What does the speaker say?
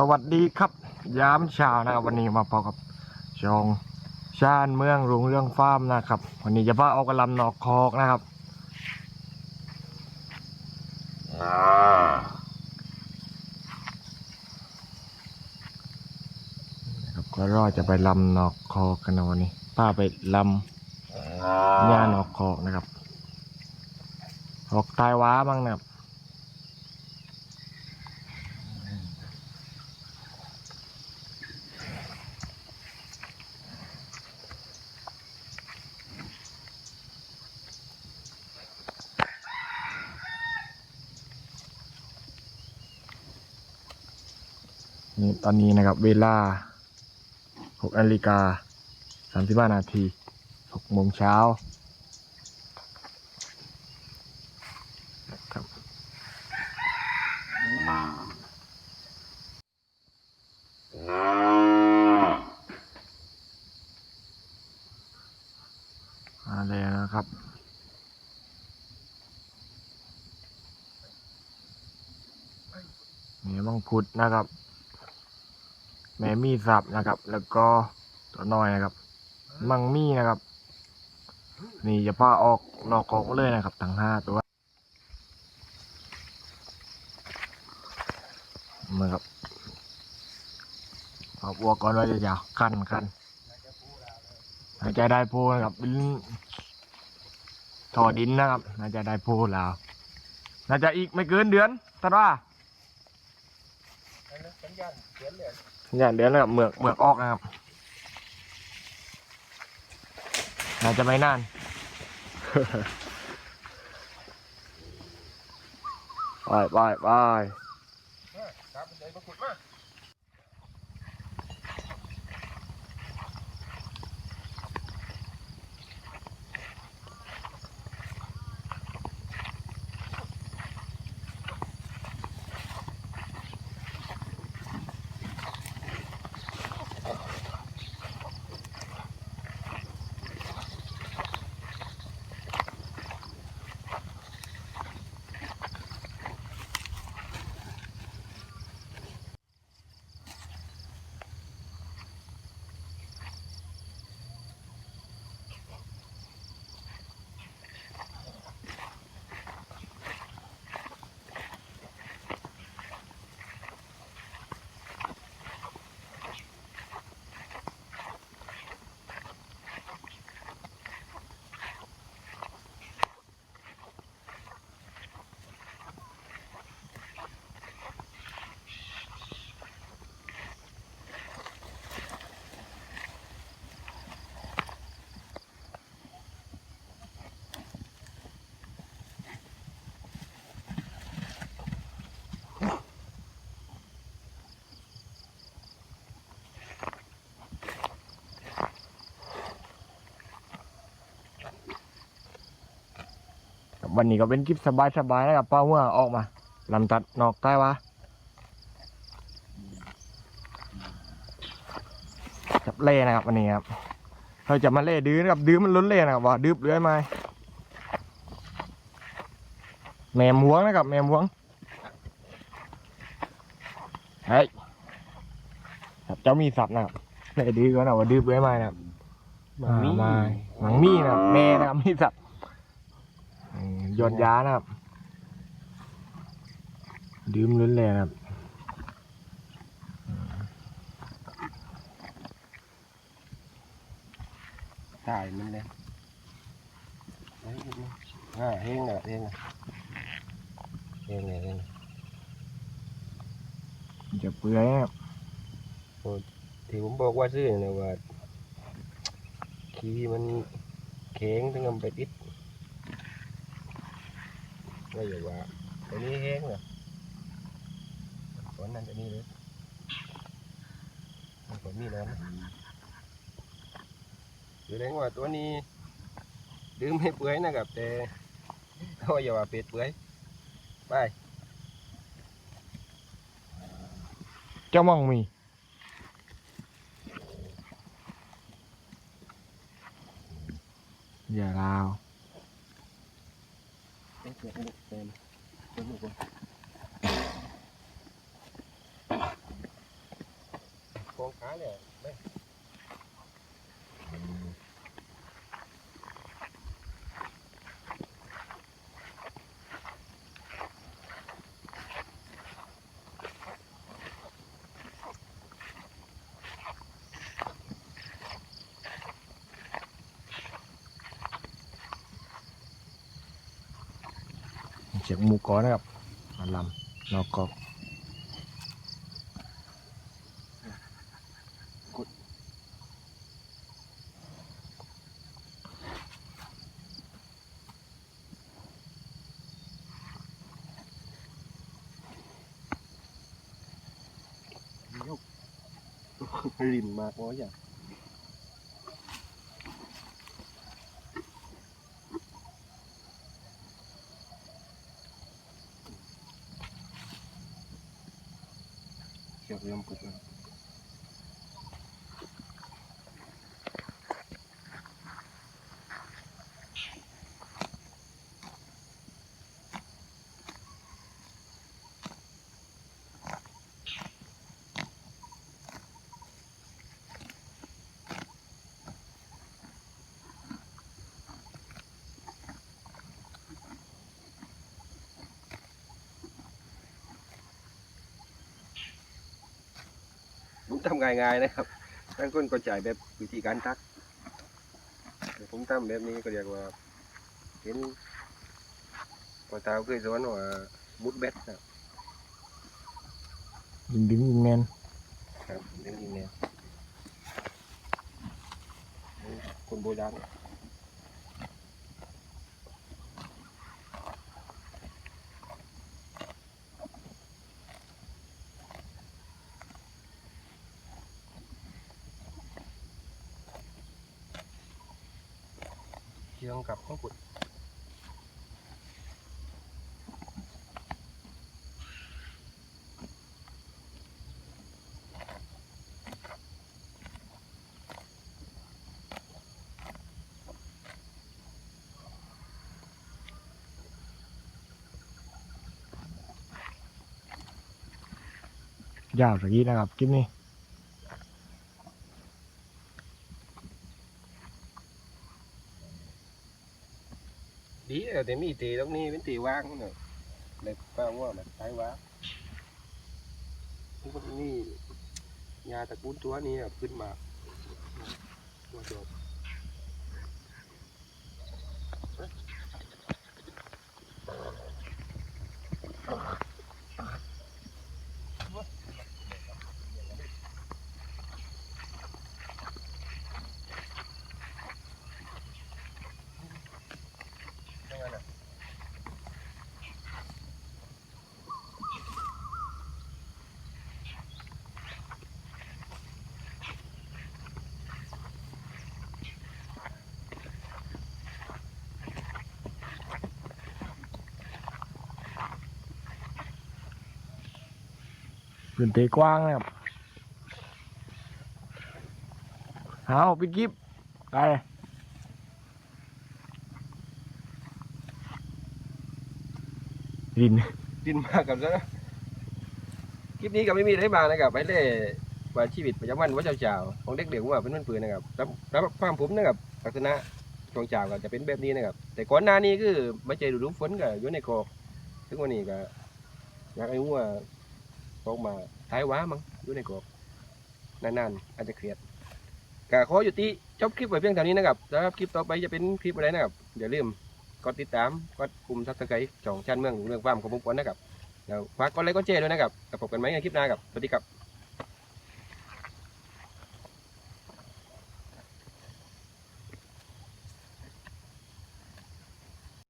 สวัสดีครับ ยามเช้านะครับวันนี้มาพบกับชองชาญเมืองรุงเรื่องฟาร์มนะครับ วันนี้จะพาเอากระลำนอกคอกนะครับนะครับก็รอจะไปลำนอกคอกกันนะวันนี้ป้าไปลำย่านอกคอกนะครับออกตายว้าบ้างนะครับ นี่ตอนนี้นะครับเวลา6นาฬิกา35นาที6โมงเช้าครับมาแล้วนะครับนี่มังคุดนะครับ แม่มีสับนะครับ แล้วก็ตัวน้อยนะครับ มังมีนะครับ นี่จะพาออกนอกกอกเลยนะครับทั้งห้าตัวมาครับเอาวัวก่อนไว้จะยาวคันคันหายใจได้พูนะครับเป็นถอดินนะครับ น่าจะได้พูแล้ว น่าจะอีกไม่เกินเดือนตัดว่าสัญญาณเขียนเลย อย่างเดือนนะครับเหมือกเหมือกออกนะครับน่าจะไม่นานไปไปไปครับใจประกุดมา วันนี้ก็เป็นคลิปสบายๆนะครับป้าหัวออกมาลำตัดนอกใต้วะจับเล่นะครับวันนี้ครับเราจะมาเล่ดื้อนะครับดื้อมันล้นเล่นะครับว่าดื้อเรื่อยไหมแมมหวงนะครับแมมหวงเฮ้ยครับเจ้ามีสับนะครับเล่ดื้อก็นะว่าดื้อเรื่อยไหมนะครับมันมีอ่าไหมังมีนะครับแม่นะครับมีสับ ยอดยานะครับ ดื่มลุ้นเลยนะครับถ่ายมันเลยเฮ้ยอ่าเฮงอะเฮงอะเฮงเลยเฮงจะเปื่อยครับที่ผมบอกว่าซื้อเนี่ยว่าขี้มันแข็งถึงเอาไปติด ก็อยู่ว่าตัวนี้แห้งเหรอตัวนั้นตัวนี้เลยตัวนี้ร้อนแสดงว่าตัวนี้ดื่มให้เปื่อยนะครับแต่ก็อย่าว่าเป็ดเปื่อยไปเจ้ามองมีอย่าลาว เป็นเกล็องขาเลยไม่ เสียงหมูกอนะครับมาลำนอกกอกยกริมมากว่าอย่าง เกี่ยวกับยมปุดนะ ผมทำง่ายๆนะครับบางคนก็จ่ายแบบวิธีการทักแต่ผมทำแบบนี้ก็เรียกว่าเห็นพอตาเคยสอนว่ามุดเบ็ดนะครับยิงดึงยิงแมนครับเรื่องนี้เนี่ยคนโบราณ เชื่องกับข้าวปุดยาวสักทีนะครับคลิปนี้ ดีอะแต่มีตีตรงนี้เป็นตีว่างเนอะเลยป้าว่ามันใช้ว่างทุกคนนี่ยาตะกูลตัวนี้ขึ้นมาตัวจบ พื้นที่กว้างนะครับเอาปิดคลิปไปลินกินมากกับซะนะคลิปนี้ก็ไม่มีอะไรมากนะครับไปเล่ว่าชีวิตประจำวันว่าเจ้าๆของเด็กๆว่าเป็นเพื่อนๆนะครับแล้วแล้วความผมนะครับลักษณะช่วงเช้าก็จะเป็นแบบนี้นะครับ แต่ก่อนหน้านี้คือม่ใจฤดูฝนก็อยู่ในคอกถึงวันนี้ก็อยากให้ว่า ออกมาท้ายว้ามั้งอยู่ในคอบนานๆอาจจะเครียดก็ขออยู่ที่จบคลิปไว้เพียงเท่านี้นะครับสำหรับคลิปต่อไปจะเป็นคลิปอะไรนะครับอย่าลืมกดติดตามกดปุ่มซับสไครต์ช่องชันเมืองเรื่องฟามของผมก่อนนะครับแล้วฝากกดไลค์กดแชร์ด้วยนะครับแล้วพบกันไหมในคลิปหน้าครับสวัสดีครับ